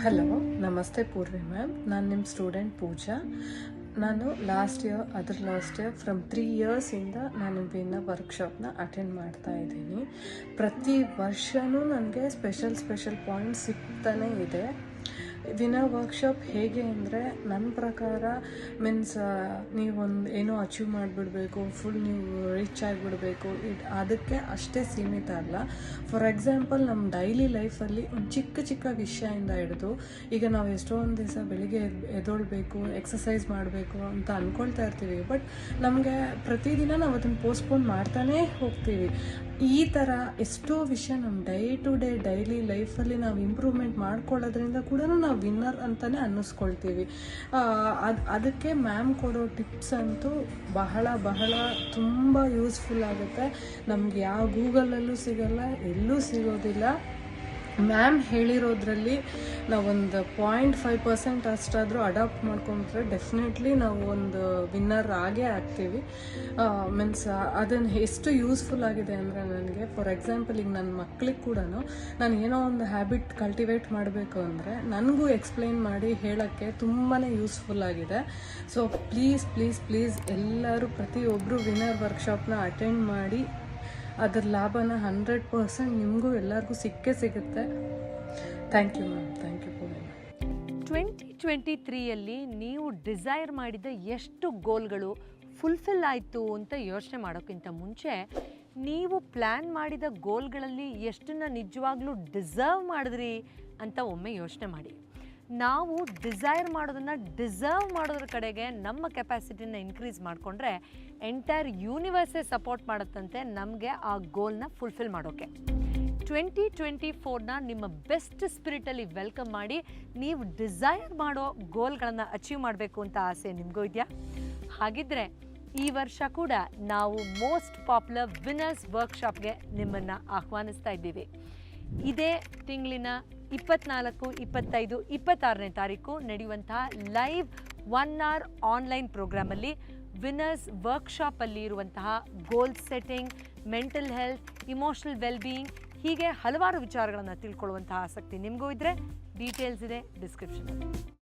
Hello ನಮಸ್ತೆ Purvi ma'am ನಾನು ನಿಮ್ಮ ಸ್ಟೂಡೆಂಟ್ ಪೂಜಾ ನಾನು ಲಾಸ್ಟ್ ಇಯರ್ ಅದ್ರ ಲಾಸ್ಟ್ ಇಯರ್ ಫ್ರಮ್ ತ್ರೀ ಇಯರ್ಸಿಂದ ನಾನು ಭಿನ್ನ ವರ್ಕ್ಶಾಪ್ನ ಅಟೆಂಡ್ ಮಾಡ್ತಾ ಇದ್ದೀನಿ ಪ್ರತಿ ವರ್ಷವೂ ನನಗೆ ಸ್ಪೆಷಲ್ ಸ್ಪೆಷಲ್ ಪಾಯಿಂಟ್ ಸಿಗ್ತಾನೆ ಇದೆ ವಿನರ್ ವರ್ಕ್ಶಾಪ್ ಹೇಗೆ ಅಂದರೆ ನನ್ನ ಪ್ರಕಾರ ಮೀನ್ಸ್ ನೀವೊಂದು ಏನೋ ಅಚೀವ್ ಮಾಡಿಬಿಡ್ಬೇಕು ಫುಲ್ ನೀವು ರಿಚ್ ಆಗಿಬಿಡಬೇಕು ಇಟ್ ಅದಕ್ಕೆ ಅಷ್ಟೇ ಸೀಮಿತ ಅಲ್ಲ. ಫಾರ್ ಎಕ್ಸಾಂಪಲ್ ನಮ್ಮ ಡೈಲಿ ಲೈಫಲ್ಲಿ ಒಂದು ಚಿಕ್ಕ ಚಿಕ್ಕ ವಿಷಯದಿಂದ ಹಿಡಿದು ಈಗ ನಾವು ಎಷ್ಟೊಂದು ದಿವಸ ಬೆಳಿಗ್ಗೆ ಎದ್, ಎದ್ದೊಳ್ಬೇಕು ಎಕ್ಸಸೈಸ್ ಮಾಡಬೇಕು ಅಂತ ಅಂದ್ಕೊಳ್ತಾ ಇರ್ತೀವಿ. ಬಟ್ ನಮಗೆ ಪ್ರತಿದಿನ ನಾವು ಅದನ್ನು ಪೋಸ್ಟ್ಪೋನ್ ಮಾಡ್ತಾನೇ ಹೋಗ್ತೀವಿ. ಈ ಥರ ಎಷ್ಟೋ ವಿಷಯ ನಮ್ಮ ಡೇ ಟು ಡೇ ಡೈಲಿ ಲೈಫಲ್ಲಿ ನಾವು ಇಂಪ್ರೂವ್ಮೆಂಟ್ ಮಾಡ್ಕೊಳ್ಳೋದ್ರಿಂದ ಕೂಡ ನಾವು ವಿನ್ನರ್ ಅಂತಲೇ ಅನ್ನಿಸ್ಕೊಳ್ತೀವಿ. ಅದು, ಅದಕ್ಕೆ ಮ್ಯಾಮ್ ಕೊಡೋ ಟಿಪ್ಸ್ ಅಂತೂ ಬಹಳ ಬಹಳ ತುಂಬ ಯೂಸ್ಫುಲ್ ಆಗುತ್ತೆ. ನಮ್ಗೆ ಯಾವ ಗೂಗಲಲ್ಲೂ ಸಿಗಲ್ಲ, ಎಲ್ಲೂ ಸಿಗೋದಿಲ್ಲ. ಮ್ಯಾಮ್ ಹೇಳಿರೋದ್ರಲ್ಲಿ ನಾವೊಂದು ಪಾಯಿಂಟ್ ಫೈವ್ ಪರ್ಸೆಂಟ್ ಅಷ್ಟಾದರೂ ಅಡಾಪ್ಟ್ ಮಾಡ್ಕೊಂಡ್ರೆ ಡೆಫಿನೆಟ್ಲಿ ನಾವು ಒಂದು ವಿನ್ನರ್ ಆಗೇ ಆಗ್ತೀವಿ. ಮೀನ್ಸ್ ಅದನ್ನು ಎಷ್ಟು ಯೂಸ್ಫುಲ್ ಆಗಿದೆ ಅಂದರೆ ನನಗೆ ಫಾರ್ ಎಕ್ಸಾಂಪಲ್ ಈಗ ನನ್ನ ಮಕ್ಳಿಗೆ ಕೂಡ ನಾನು ಏನೋ ಒಂದು ಹ್ಯಾಬಿಟ್ ಕಲ್ಟಿವೇಟ್ ಮಾಡಬೇಕು ಅಂದರೆ ನನಗೂ ಎಕ್ಸ್ಪ್ಲೈನ್ ಮಾಡಿ ಹೇಳೋಕ್ಕೆ ತುಂಬಾ ಯೂಸ್ಫುಲ್ ಆಗಿದೆ. ಸೊ ಪ್ಲೀಸ್ ಪ್ಲೀಸ್ ಪ್ಲೀಸ್ ಎಲ್ಲರೂ ಪ್ರತಿಯೊಬ್ಬರು ವಿನ್ನರ್ ವರ್ಕ್ಶಾಪ್ನ ಅಟೆಂಡ್ ಮಾಡಿ ಅದರ ಲಾಭನ ಹಂಡ್ರೆಡ್ ಪರ್ಸೆಂಟ್ ನಿಮಗೂ ಎಲ್ಲರಿಗೂ ಸಿಕ್ಕೇ ಸಿಗುತ್ತೆ. Thank you ma'am thank you Poorna twenty twenty ತ್ರೀಯಲ್ಲಿ ನೀವು ಡಿಸೈರ್ ಮಾಡಿದ ಎಷ್ಟು ಗೋಲ್ಗಳು ಫುಲ್ಫಿಲ್ ಆಯಿತು ಅಂತ ಯೋಚನೆ ಮಾಡೋಕ್ಕಿಂತ ಮುಂಚೆ, ನೀವು ಪ್ಲ್ಯಾನ್ ಮಾಡಿದ ಗೋಲ್ಗಳಲ್ಲಿ ಎಷ್ಟನ್ನು ನಿಜವಾಗ್ಲೂ ಡಿಸರ್ವ್ ಮಾಡಿದ್ರಿ ಅಂತ ಒಮ್ಮೆ ಯೋಚನೆ ಮಾಡಿ. ನಾವು ಡಿಸೈರ್ ಮಾಡೋದನ್ನು ಡಿಸರ್ವ್ ಮಾಡೋದ್ರ ಕಡೆಗೆ ನಮ್ಮ ಕೆಪಾಸಿಟಿನ ಇನ್ಕ್ರೀಸ್ ಮಾಡಿಕೊಂಡ್ರೆ ಎಂಟೈರ್ ಯೂನಿವರ್ಸೇ ಸಪೋರ್ಟ್ ಮಾಡುತ್ತಂತೆ ನಮಗೆ ಆ ಗೋಲ್ನ ಫುಲ್ಫಿಲ್ ಮಾಡೋಕ್ಕೆ ಟ್ವೆಂಟಿ ಟ್ವೆಂಟಿ ಫೋರ್ನ ನಿಮ್ಮ ಬೆಸ್ಟ್ ಸ್ಪಿರಿಟಲ್ಲಿ ವೆಲ್ಕಮ್ ಮಾಡಿ ನೀವು ಡಿಸೈರ್ ಮಾಡೋ ಗೋಲ್ಗಳನ್ನು ಅಚೀವ್ ಮಾಡಬೇಕು ಅಂತ ಆಸೆ ನಿಮಗೂ ಇದೆಯಾ? ಹಾಗಿದ್ರೆ ಈ ವರ್ಷ ಕೂಡ ನಾವು ಮೋಸ್ಟ್ ಪಾಪ್ಯುಲರ್ ವಿನ್ನರ್ಸ್ ವರ್ಕ್ಶಾಪ್ಗೆ ನಿಮ್ಮನ್ನು ಆಹ್ವಾನಿಸ್ತಾ ಇದ್ದೀವಿ. ಇದೇ ತಿಂಗಳಿನ ಇಪ್ಪತ್ನಾಲ್ಕು, ಇಪ್ಪತ್ತೈದು, ಇಪ್ಪತ್ತಾರನೇ ತಾರೀಕು ನಡೆಯುವಂತಹ ಲೈವ್ ಒನ್ ಅವರ್ ಆನ್ಲೈನ್ ಪ್ರೋಗ್ರಾಮಲ್ಲಿ ವಿನ್ನರ್ಸ್ ವರ್ಕ್ಶಾಪಲ್ಲಿ ಇರುವಂತಹ goal setting mental health emotional wellbeing ಹೀಗೆ ಹಲವಾರು ವಿಚಾರಗಳನ್ನು ತಿಳ್ಕೊಳ್ಳುವಂತಹ ಆಸಕ್ತಿ ನಿಮಗೂ ಇದ್ದರೆ ಡೀಟೇಲ್ಸ್ ಇದೆ ಡಿಸ್ಕ್ರಿಪ್ಷನಲ್ಲಿ